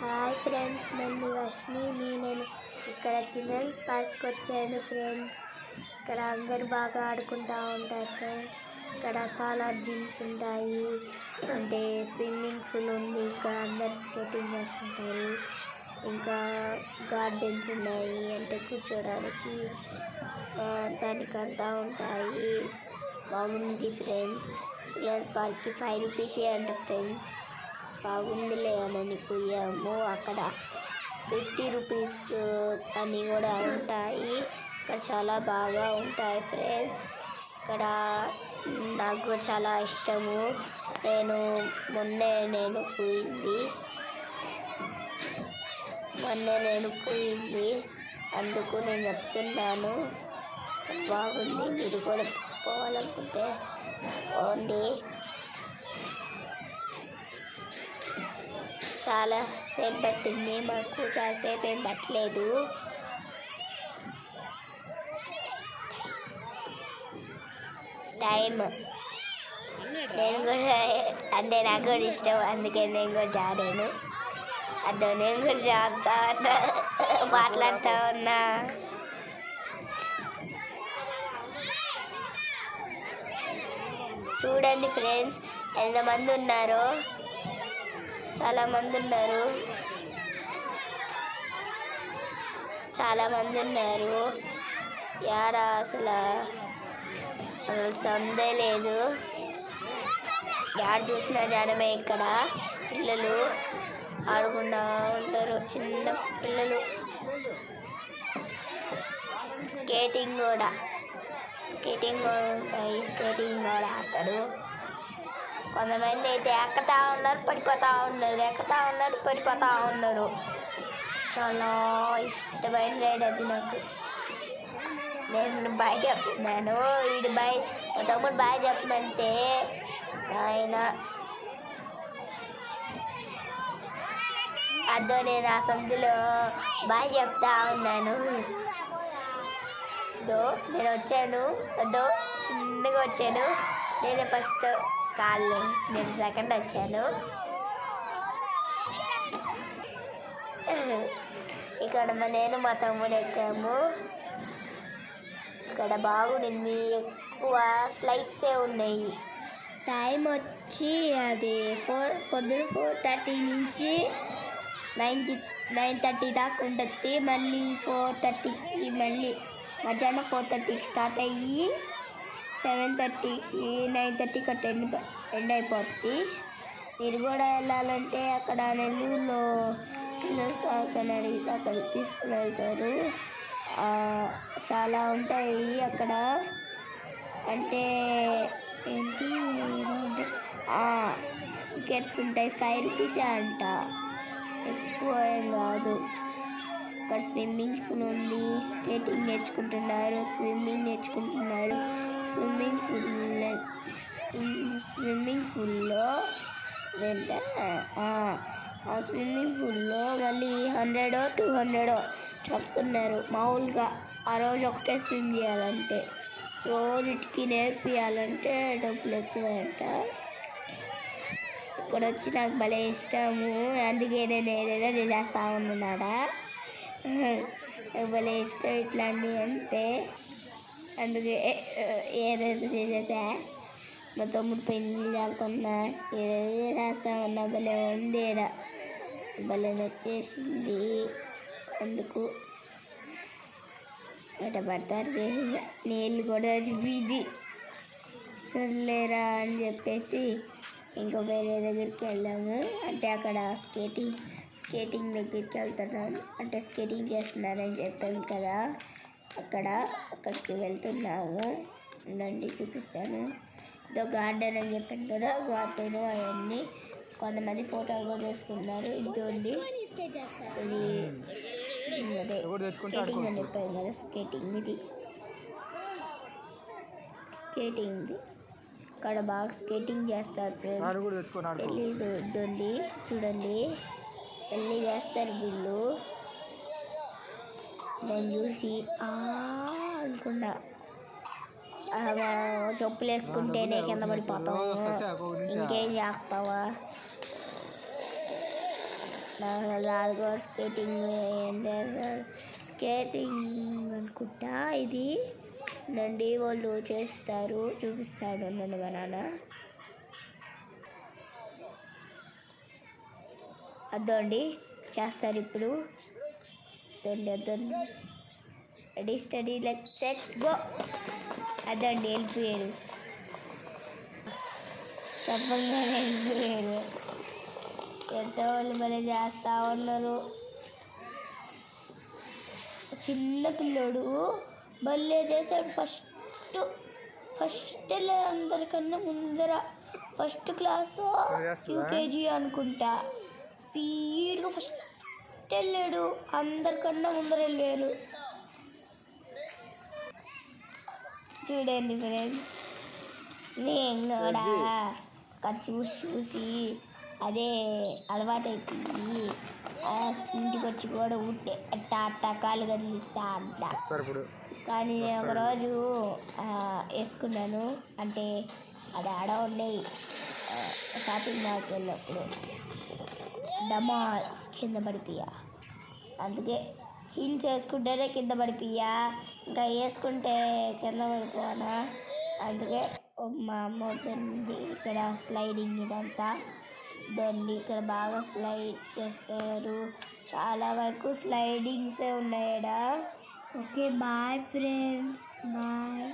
Hi friends నన్ను రష్మి నేను ఇక్కడ చిల్డ్రన్స్ పార్క్కి వచ్చాను ఫ్రెండ్స్ ఇక్కడ అందరు బాగా ఆడుకుంటూ ఉంటారు ఫ్రెండ్స్ ఇక్కడ చాలా జిమ్స్ ఉంటాయి. అంటే స్విమ్మింగ్ పూల్ ఉంది. ఇక్కడ అందరు స్కేటింగ్ చేస్తుంటారు. ఇంకా గార్డెన్స్ ఉన్నాయి. అంటే కూర్చోడానికి ఆ, దానికి అంతా ఉంటాయి బాగుంది ఫ్రెండ్స్ చిల్డ్రన్స్ పార్క్కి ఫైవ్ రూపీసే అంట ఫ్రెండ్స్ బాగుందిలే అని పోయాము. అక్కడ ఫిఫ్టీ రూపీస్ అని కూడా ఉంటాయి. ఇక్కడ చాలా బాగా ఉంటాయి ఫ్రెండ్స్. ఇక్కడ నాకు చాలా ఇష్టము. నేను మొన్నే నేను పోయింది. మొన్నే నేను పోయింది. అందుకు నేను చెప్తున్నాను. బాగుంది. మీరు కూడా పోవాలనుకుంటే ఓన్లీ చాలా సేపు పట్టింది మాకు చాలాసేపు ఏం పట్టలేదు. టైం నేను కూడా అంటే నాకు కూడా ఇష్టం అందుకే నేను కూడా జాడాను అదో నేను కూడా జాగ్రత్త ఉన్నా మాట్లాడుతూ ఉన్నా. చూడండి ఫ్రెండ్స్ ఎంతమంది ఉన్నారో. చాలా మంది ఉన్నారు. చాలా మంది ఉన్నారు. యాడ అసలు? అసలు సందే లేదు. యాడ చూసినా జనమే ఇక్కడ. పిల్లలు ఆడుకుంటూ ఉంటారు. చిన్న పిల్లలు. స్కేటింగ్ కూడా. స్కేటింగ్ కూడా ఉంటాయి. స్కేటింగ్ కూడా ఆడతారు కొంతమంది అయితే ఎక్కతా ఉన్నారు పడిపోతూ ఉన్నారు ఎక్కతా ఉన్నారు పడిపోతూ ఉన్నారు. చాలా ఇష్టమైన రైడ్ అది నాకు. నేను బాయ్ చెప్తున్నాను. వీడు బాయ్ మా తమ్ముడు బాయ్ చెప్పమంటే ఆయన అదో నేను ఆ సందులో బాయ్ చెప్తా ఉన్నాను. దో నేను వచ్చాను. అదో చిన్నగా వచ్చాను. నేనే ఫస్ట్ కాళ్ళు నేను సెకండ్ వచ్చాను. ఇక్కడ మా నేను మా తమ్ముడు ఎక్కాము. ఇక్కడ బాగుంది ఎక్కువ ఫ్లైట్సే ఉన్నాయి. టైం వచ్చి అది ఫోర్ పొద్దున ఫోర్ థర్టీ నుంచి నైన్ నైన్ థర్టీ దాకా ఉంటుంది. మళ్ళీ ఫోర్ థర్టీకి మళ్ళీ మధ్యాహ్నం ఫోర్ థర్టీకి స్టార్ట్ అయ్యి సెవెన్ థర్టీకి నైన్ థర్టీకి అట్ ఎండ్ ఎండ్ అయిపోద్ది. మీరు కూడా వెళ్ళాలంటే అక్కడ నెల్లూరులో చిన్న అని అడిగితే అక్కడ తీసుకుని వెళ్తారు. చాలా ఉంటాయి అక్కడ. అంటే ఏంటి ఏదో టికెట్స్ ఉంటాయి. ఫైవ్ రూపీసే అంట. ఎక్కువ ఏం కాదు. అక్కడ స్విమ్మింగ్ పూల్ ఉంది. స్కేటింగ్ నేర్చుకుంటున్నారు. స్విమ్మింగ్ నేర్చుకుంటున్నారు. స్విమ్మింగ్ పూల్ స్విమ్మింగ్ పూల్లో ఆ స్విమ్మింగ్ పూల్లో మళ్ళీ హండ్రెడ్ టూ హండ్రెడ్ చెప్తున్నారు. మామూలుగా ఆ రోజు ఒకటే స్విమ్ చేయాలంటే రోజుకి నేర్పియాలంటే డబ్బులు ఎక్కువంట. ఇక్కడ వచ్చి నాకు భలే ఇష్టము. అందుకే నేను ఏదైనా చేసేస్తా ఉన్నాడా నాకు భలే ఇష్టం ఇట్లాంటివి అంటే అందుకే ఏదైతే చేసేసా మా తమ్ముడు పెళ్ళి లేకుండా ఏదైతే చేస్తా ఉన్నా భలే ఉంది భలే నచ్చేసింది. అందుకు ఎట పడతారు చేసేసా. నీళ్ళు కూడా చూపిది సర్లేరా అని చెప్పేసి ఇంకా వేరే దగ్గరికి వెళ్ళాము. అంటే అక్కడ స్కేటింగ్ స్కేటింగ్ దగ్గరికి వెళ్తున్నాను అంటే స్కేటింగ్ చేస్తున్నారని చెప్పాను కదా. అక్కడ అక్కడికి వెళ్తున్నాము. ఉండండి చూపిస్తాను. ఇదో గార్డెన్ అని చెప్పాను కదా. గార్డెన్ అవన్నీ కొంతమంది ఫోటోలు కూడా తీసుకున్నారు. ఇది ఉంది ఇది అదే స్కేటింగ్ అని చెప్పాను కదా. స్కేటింగ్ ఇది. స్కేటింగ్ ఇది ఇక్కడ బాగా స్కేటింగ్ చేస్తారు ఫ్రెండ్స్. తెలీదు ఇదండి చూడండి. పెళ్ళి చేస్తారు వీళ్ళు. నేను చూసి ఆ, చెప్పులు వేసుకుంటేనే కింద పడిపోతాము ఇంకేం చేస్తావా? స్కేటింగ్ స్కేటింగ్ అనుకుంటా ఇది నుండి వాళ్ళు చేస్తారు. చూపిస్తాడు నన్ను మా నాన్న. అద్దండి చేస్తారు ఇప్పుడు. అదండి అద్దండి. రెడీ స్టడీ లెక్ సెట్ గో అదండి వెళ్ళిపోయారు. చెప్పంగానే వెళ్ళిపోయారు. ఎంతో వాళ్ళు మళ్ళీ చేస్తూ ఉన్నారు. చిన్న పిల్లోడు భలే చేశాడు. ఫస్ట్ ఫస్ట్ వెళ్ళారు అందరికన్నా ముందర ఫస్ట్ క్లాస్ యూకేజీ అనుకుంటా. స్పీడ్గా ఫస్ట్ వెళ్ళాడు. అందరికన్నా ముందర వెళ్ళారు చూడండి ఫ్రెండ్ నేను కూడా? ఖర్చు చూసి చూసి అదే అలవాటైపోయి ఇంటికి వచ్చి కూడా ఉంటే అట్టా అట్టా కాలు కదిలిస్తా అంట. కానీ నేను ఒకరోజు వేసుకున్నాను. అంటే అది ఆడ ఆ, షాపింగ్ మాల్కి వెళ్ళినప్పుడు డమాల్ కింద పడిపోయా. అందుకే హీల్స్ వేసుకుంటేనే కింద పడిపోయా. ఇంకా వేసుకుంటే కింద పడిపోనా? అందుకే మా అమ్మ వద్దండి ఇక్కడ స్లైడింగ్ ఇదంతా. దాన్ని ఇక్కడ బాగా స్లైడ్ చేస్తారు. చాలా వరకు స్లైడింగ్సే ఉన్నాయడా? Okay bye friends bye